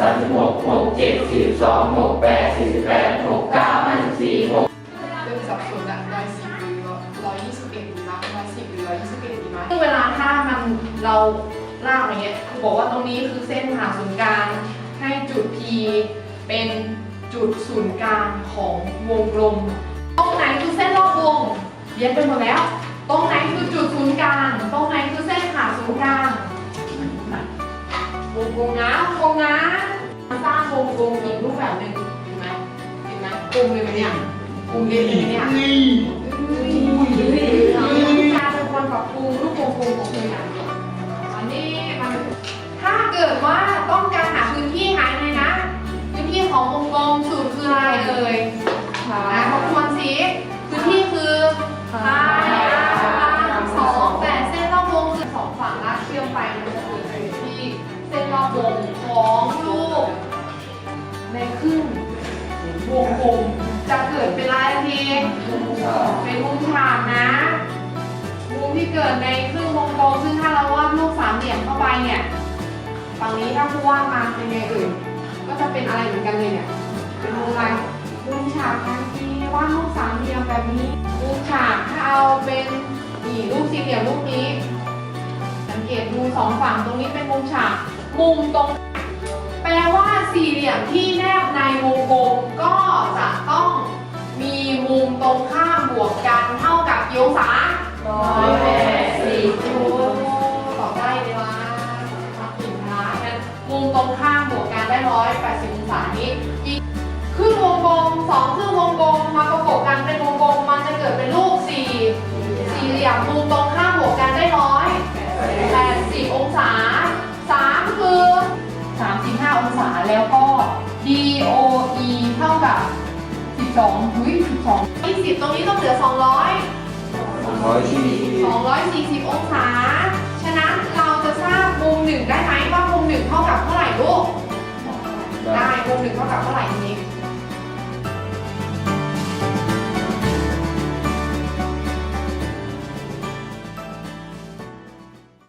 สามสิบหกหกเจ็ดสี่สิบสองหกแปดสี่สิบแปดหกเก้าห้าสิบสี่หกเริ่มสับสนละร้อยสิบหรือร้อยยี่สิบเอ็ดดีมั้ยร้อยสิบหรือร้อยยี่สิบเอ็ดดีมั้ยซึ่งเวลาถ้ามันเราลากอย่างเงี้ยครูบอกว่าตรงนี้คือเส้นผ่าศูนย์กลางให้จุด P เป็นจุดศูนย์กลางของวงกลม ตรงไหนคือเส้นรอบวงเรียนไปหมดแล้ว ตรงไหนคือจุดศูนย์กลาง กลมเลยไหมเนี่ยกลมเลยไหมเนี่ยการเป็นคนปรับปรุงรูปวงกลมของตัวอย่างอันนี้มันถ้าเกิดว่าต้องการหาพื้นที่หายเลยนะพื้นที่ของวงกลมสูตรคืออะไรเอ่ยอะทบทวนสิพื้นที่คือพายอาสองแต่เส้นรอบวงคือสองฝั่งลากเชื่อมไปมันจะเกิดอยู่ที่เส้นรอบวงของ เกิดในครึ่งวงกลมซึ่งถ้าเราวาดรูปสามเหลี่ยมเข้าไปเนี่ยฝั่งนี้ถ้าผู้วาดมาเป็นไงเอ่ยก็จะเป็นอะไรเหมือนกันเลยเนี่ยเป็นมุมอะไรมุมฉากทันทีวาดรูปสามเหลี่ยมแบบนี้มุมฉากถ้าเอาเป็นนี่รูปสี่เหลี่ยมรูปนี้ สังเกตดูสองฝั่งตรงนี้เป็นมุมฉากมุมตรง แปลว่าสี่เหลี่ยมที่แนบในวงกลมก็จะต้องมีมุมตรงข้ามบวกกันเท่ากับกี่องศาร้อย 180องศานี้อีกครึ่งวงกลมสองครึ่งวงกลมมาประกบกันเป็นวงกลมมันจะเกิดเป็นรูปสี่สี่เหลี่ยมมุมตรงข้ามบวกกันได้ร้อยแปดสิบองศาสามคือสามสิบห้าองศาแล้วก็ DOE เท่ากับสิบสองหุยสิบสองยี่สิบตรงนี้ต้องเหลือสองร้อยสองร้อยสี่สิบองศา ฉะนั้นเราจะทราบมุมหนึ่งได้ หนึ่งเท่ากับเท่าไหร่มุ